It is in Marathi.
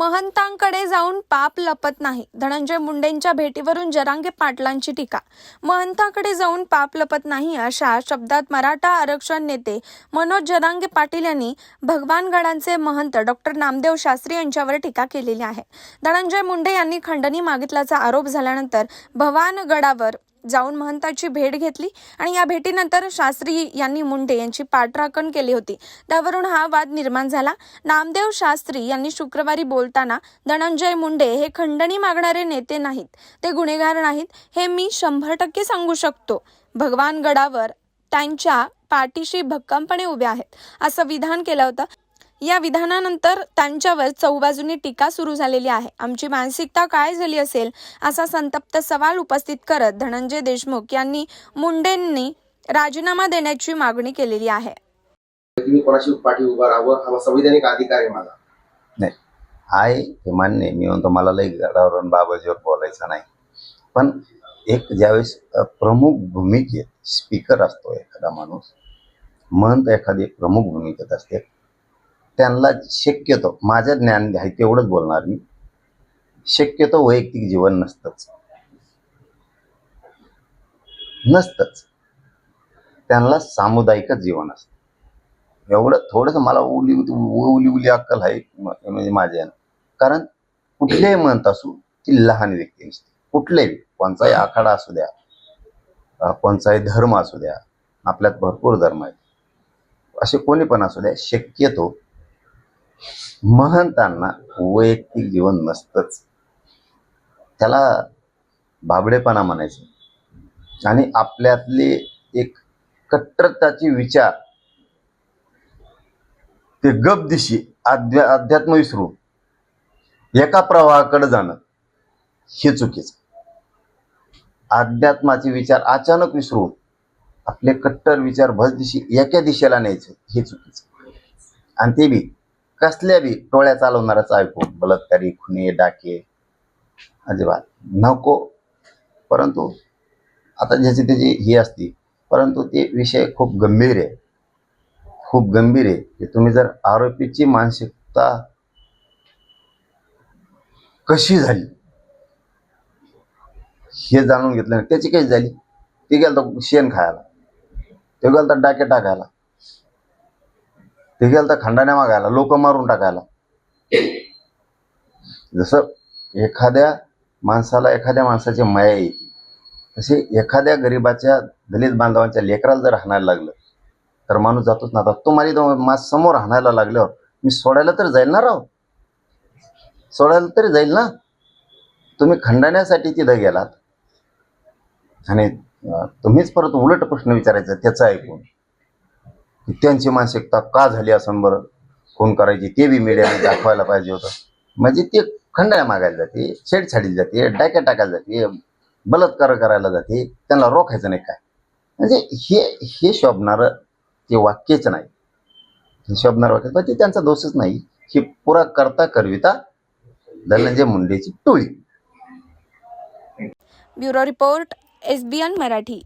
महंतांकडे जाऊन पाप लपत नाही. धनंजय मुंडेंच्या भेटीवरून जरांगे पाटलांची टीका. महंतांकडे जाऊन पाप लपत नाही अशा शब्दात मराठा आरक्षण नेते मनोज जरांगे पाटील यांनी भगवानगडांचे महंत डॉक्टर नामदेव शास्त्री यांच्यावर टीका केलेली आहे. धनंजय मुंडे यांनी खंडणी मागितल्याचा आरोप झाल्यानंतर भवानगडावर जाऊन महंताची भेट घेतली आणि या भेटीनंतर शास्त्री यांनी मुंडे यांची पाठराखण केली होती. त्यावरून हा वाद निर्माण झाला. नामदेव शास्त्री यांनी शुक्रवारी बोलताना धनंजय मुंडे हे खंडणी मागणारे नेते नाहीत. ते गुन्हेगार नाहीत. हे मी शंभर टक्के सांगू शकतो. भगवान गडावर त्यांच्या पाठीशी भक्कमपणे उभे आहेत. असं विधान केलं होतं. या विधानानंतर त्यांच्यावर चौबाजूनी टीका सुरू झालेली आहे. आमची मानसिकता काय झाली असेल असा संतप्त सवाल उपस्थित करत धनंजय देशमुख यांनी मुंडेंनी राजीनामा देण्याची मागणी केलेली आहे. तुम्ही कोणाशी पाठी उभा राहावं? हा संविधानिक अधिकार आहे माझा. नाही. आहे मान्य आहे. मी म्हणतो मला लई गडावरून बाबाजीवर बोलायचं नाही. पण एक ज्यावेळेस प्रमुख भूमिकेत स्पीकर असतो एखादा माणूस महंत एखादी प्रमुख भूमिकेत असते. त्यांना शक्यतो माझं ज्ञान आहे तेवढंच बोलणार मी. शक्यतो वैयक्तिक जीवन नसतंच. नसतंच. त्यांना सामुदायिकच जीवन असतं. एवढं थोडंसं मला उली उली उली अक्कल आहे म्हणजे माझ्या कारण कुठलेही म्हणत असू ती लहान व्यक्ती नसते. कुठलेही कोणताही आखाडा असू द्या कोणचाही कोणताही धर्म असू द्या आपल्यात भरपूर धर्म आहेत. असे कोणी पण असू द्या शक्यतो महंतांना वैयक्तिक जीवन नसतंच. त्याला भाबडेपणा म्हणायचं. आणि आपल्यातले एक कट्टरताचे विचार ते गप दिशी अध्या अध्यात्म विसरून एका प्रवाहाकडे जाणं हे चुकीचं. अध्यात्माचे विचार अचानक विसरून आपले कट्टर विचार भस दिशी एका दिशेला न्यायचं हे चुकीचं. आणि ते बी कसल्या बी टोळ्या चालवणाराच ऐकू बलात्कारी खुने डाके. अजिबात. नको. परंतु आता ज्याची त्याची ही असती परंतु ते विषय खूप गंभीर आहे. खूप गंभीर आहे. की तुम्ही जर आरोपीची मानसिकता कशी झाली? हे जाणून घेतलं नाही त्याची कशी झाली. ती गेलता शेण खायला. ते गेलता डाके टाकायला. ते गेलता खंडाण्या मागायला लोक मारून टाकायला. जसं एखाद्या माणसाला एखाद्या माणसाची माया येते तसे एखाद्या गरीबाच्या दलित बांधवांच्या लेकराला जर हाणायला लागलं तर माणूस जातोच ना. आता तुम्हाला मास माझ समोर हाणायला लागल्यावर मी सोडायला तर जाईल ना राव? सोडायला तरी जाईल ना? तुम्ही खंडाण्यासाठी तिथं गेलात. आणि तुम्हीच परत उलट प्रश्न विचारायचा त्याचं ऐकून. त्यांची मानसिकता का झाली असं बरं? फोन करायची ते बी मीडियाने दाखवायला पाहिजे होतं. म्हणजे ते खंडाळ्या मागायला जाते छेडछाडीला जाते डाक्या टाकायला जाते बलात्कार करायला जाते त्यांना रोखायचं नाही काय? म्हणजे हे हे शोभणारं ते वाक्यच नाही. हे शोभणारं वाक्य पण ते त्यांचा दोषच नाही. ही पुरा करता करविता धनंजय मुंडेची टोळी. Bureau report SBN Marathi.